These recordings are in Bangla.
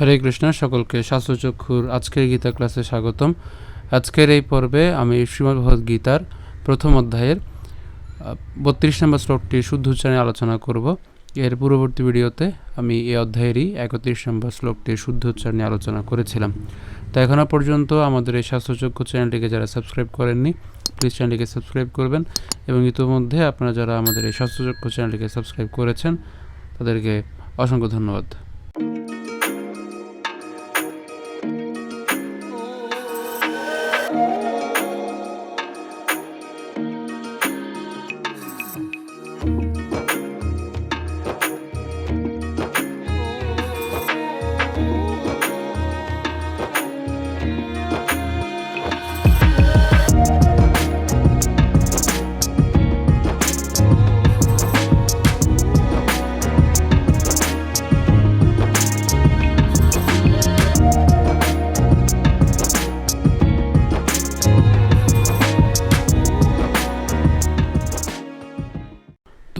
হরে কৃষ্ণ, সকলকে শাস্ত্রচক্ষুর আজকের গীতা ক্লাসে স্বাগতম। আজকের এই পর্বে আমি শ্রীমদ্ভগবত গীতার প্রথম অধ্যায়ের বত্রিশ নম্বর শ্লোকটি শুদ্ধ উচ্চারণে আলোচনা করব। এর পূর্ববর্তী ভিডিওতে আমি এই অধ্যায়েরই একত্রিশ নম্বর শ্লোকটি শুদ্ধ উচ্চারণে আলোচনা করেছিলাম। তো এখনও পর্যন্ত আমাদের এই শাস্ত্রচক্ষু চ্যানেলটিকে যারা সাবস্ক্রাইব করেননি প্লিজ চ্যানেলটিকে সাবস্ক্রাইব করবেন এবং ইতিমধ্যে আপনারা যারা আমাদের এই শাস্ত্রচক্ষু চ্যানেলটিকে সাবস্ক্রাইব করেছেন, তাদেরকে অসংখ্য ধন্যবাদ।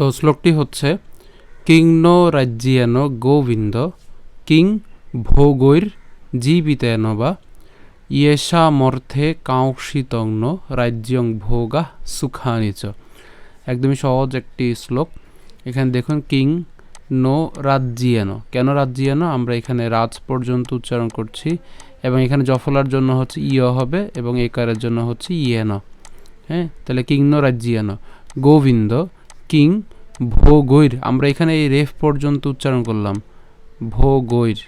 তো শ্লোকটি হচ্ছে, কিংন রাজ্যিয়ান গোবিন্দ, কিং ভোগৈর জীবিতেন বা ইয়েষামর্থে কাঙ্ক্ষিতগ্ন রাজ্যং ভোগা সুখানি চ। একদমই সহজ একটি শ্লোক। এখানে দেখুন, কিং নো রাজ্যিয়ানো। কেন রাজ্যিয়ানো? আমরা এখানে রাজ পর্যন্ত উচ্চারণ করছি এবং এখানে জফলার জন্য হচ্ছে ইয় হবে এবং একারের জন্য হচ্ছে ইয়েন। হ্যাঁ? তাহলে কিংন রাজ্যিয়ানো। গোবিন্দ, কিং ভোগৈর, আমরা এখানে এই রেফ পর্যন্ত উচ্চারণ করলাম, ভোগৈর।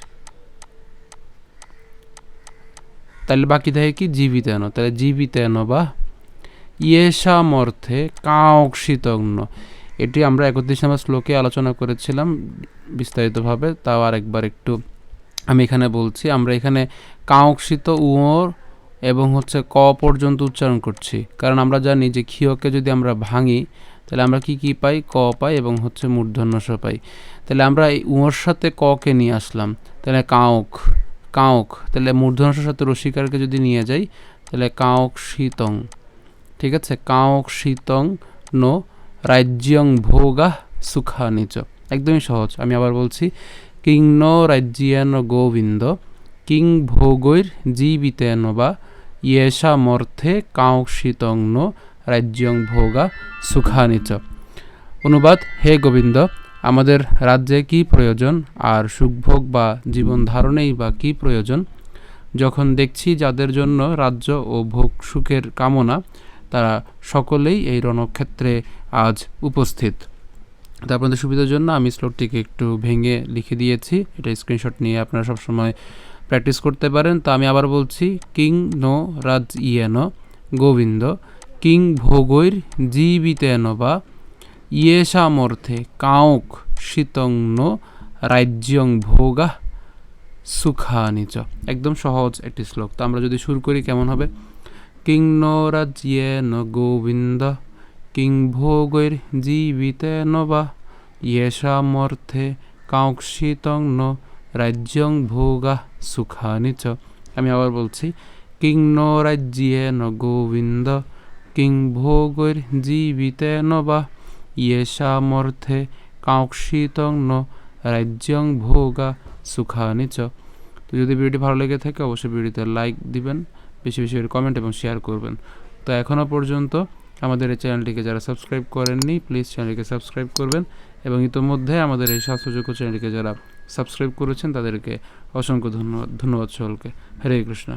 তাহলে বাকি থাকে কি? জীবিতায়ন তাহলে জীবিতায়ন বা ইয়েসামর্থে কাঙ্ক্ষিতগ্ন এটি আমরা একত্রিশ নম্বর শ্লোকে আলোচনা করেছিলাম বিস্তারিতভাবে, তাও আরেকবার একটু আমি এখানে বলছি। আমরা এখানে কাঙ্ক্ষিত উয়োর এবং হচ্ছে ক পর্যন্ত উচ্চারণ করছি, কারণ আমরা জানি যে ক্ষীয়কে যদি আমরা ভাঙি তাহলে আমরা কি কি পাই? ক পাই এবং হচ্ছে মূর্ধন্য স পাই। তাহলে আমরা এই উঁয়োর সাথে ককে নিয়ে আসলাম? তাহলে কাঁক কাঁক তাহলে মূর্ধন্যর সাথে রসিকারকে যদি নিয়ে যাই, তাহলে কাঁক শীতং। ঠিক আছে? কাঁক শীতং নো রাজ্যং ভোগা সুখানিচ একদমই সহজ। আমি আবার বলছি, কিং ন রাজ্যান গোবিন্দ, কিং ভোগৈর জীবিতেন বা ইয়েষা মর্থে কাঁক শীতং নো রাজ্যং ভোগা সুখানিচ অনুবাদ, হে গোবিন্দ, আমাদের রাজ্যে কি প্রয়োজন? আর সুখভোগ বা জীবন ধারণেই বা কি প্রয়োজন? যখন দেখছি যাদের জন্য রাজ্য ও ভোগ সুখের কামনা, তারা সকলেই এই রণক্ষেত্রে আজ উপস্থিত। তো আপনাদের সুবিধার জন্য আমি শ্লোকটিকে একটু ভেঙে লিখে দিয়েছি। এটা স্ক্রিনশট নিয়ে আপনারা সবসময় প্র্যাকটিস করতে পারেন। তো আমি আবার বলছি, কিং নো রাজ ইয়েন গোবিন্দ। কিং ভোগৈর জীবিতেন বা ইয়েষামর্থে কাউক শীতংন রাজ্যং ভোগা সুখানিচ একদম সহজ একটি শ্লোক। তো আমরা যদি শুরু করি, কেমন হবে? কিং ন রাজ্যেন গোবিন্দ, কিং ভোগৈর জীবিতেন বা ইয়েষামর্থে কাঙ্ক্ষিতং রাজ্যং ভোগা সুখানিচ আমি আবার বলছি, কিং ন রাজ্যেন গোবিন্দ কিং ভোগৈর জীবিতেন বা ইয়েষামর্থে কাঙ্ক্ষিতং রাজ্যং ভোগা সুখানি চ। তো যদি ভিডিওটি ভালো লেগে থাকে, অবশ্যই ভিডিওতে লাইক দিবেন, বেশি বেশি করে কমেন্ট এবং শেয়ার করবেন। তো এখনও পর্যন্ত আমাদের এই চ্যানেলটিকে যারা সাবস্ক্রাইব করেননি প্লিজ চ্যানেলটিকে সাবস্ক্রাইব করবেন এবং ইতোমধ্যে আমাদের এই স্বাস্থ্যযোগ্য চ্যানেলটিকে যারা সাবস্ক্রাইব করেছেন, তাদেরকে অসংখ্য ধন্যবাদ ধন্যবাদ সকলকে। হরে কৃষ্ণ।